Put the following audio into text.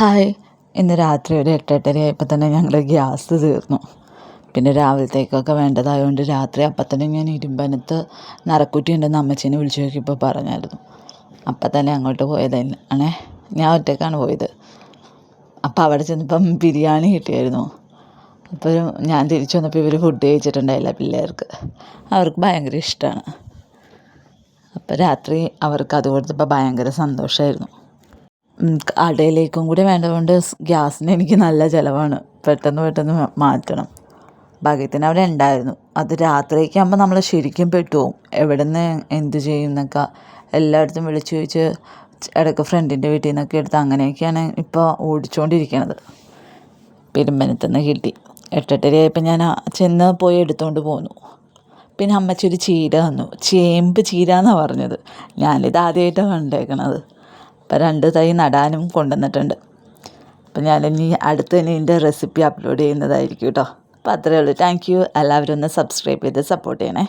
Hi. ഇന്ന് രാത്രി ഒരു എട്ടെട്ടരയായപ്പോൾ തന്നെ ഞങ്ങൾ ഗ്യാസ് തീർന്നു. പിന്നെ രാവിലത്തേക്കൊക്കെ വേണ്ടതായതുകൊണ്ട് രാത്രി അപ്പം തന്നെ ഞാൻ ഇരുമ്പനത്ത് നറക്കുറ്റി ഉണ്ടെന്ന് അമ്മച്ചീനെ വിളിച്ചു നോക്കിയപ്പോൾ പറഞ്ഞായിരുന്നു. അപ്പം തന്നെ അങ്ങോട്ട് പോയതന്നെ ആണേ ഞാൻ ഒറ്റക്കാണ് പോയത്. അപ്പോൾ അവിടെ ചെന്നപ്പം ബിരിയാണി കിട്ടിയായിരുന്നു. അപ്പോൾ ഞാൻ തിരിച്ചു വന്നപ്പോൾ ഇവർ ഫുഡ് കഴിച്ചിട്ടുണ്ടായില്ല പിള്ളേർക്ക്. അവർക്ക് ഭയങ്കര ഇഷ്ടമാണ് അപ്പോൾ രാത്രി അവർക്ക് അത് കൊടുത്തപ്പോൾ ഭയങ്കര സന്തോഷമായിരുന്നു ഉം, കടയിലേക്കും കൂടി വേണ്ടതുകൊണ്ട് ഗ്യാസിന് എനിക്ക് നല്ല ചിലവാണ്. പെട്ടെന്ന് പെട്ടെന്ന് മാറ്റണം. ഭാഗ്യത്തിന് അവിടെ ഉണ്ടായിരുന്നു. അത് രാത്രിയൊക്കെ ആകുമ്പോൾ നമ്മൾ ശരിക്കും പെട്ടുപോകും എവിടെ നിന്ന് എന്ത് ചെയ്യും എന്നൊക്കെ എല്ലായിടത്തും വിളിച്ചു ചോദിച്ച് ഇടയ്ക്ക് ഫ്രണ്ടിന്റെ വീട്ടിൽ നിന്നൊക്കെ എടുത്ത് അങ്ങനെയൊക്കെയാണ് ഇപ്പോൾ ഓടിച്ചുകൊണ്ടിരിക്കണത് പെരുമ്പനത്തുനിന്ന് കിട്ടി. എട്ടെട്ടരയായപ്പോൾ ഞാൻ ചെന്ന് പോയി എടുത്തുകൊണ്ട് പോന്നു. പിന്നെ അമ്മച്ചൊരു ചീര തന്നു. ചേമ്പ് ചീര എന്നാണ് പറഞ്ഞത്. ഞാനിത് ആദ്യമായിട്ടാണ് കണ്ടേക്കണത്. അപ്പം രണ്ട് തൈ നടാനും കൊണ്ടുവന്നിട്ടുണ്ട്. അപ്പം ഞാനിനി അടുത്ത് തന്നെ ഇതിന്റെ റെസിപ്പി അപ്ലോഡ് ചെയ്യുന്നതായിരിക്കും കേട്ടോ. അപ്പോൾ അത്രയേ ഉള്ളൂ. Thank you. എല്ലാവരും ഒന്ന് സബ്സ്ക്രൈബ് ചെയ്ത് സപ്പോർട്ട് ചെയ്യണേ.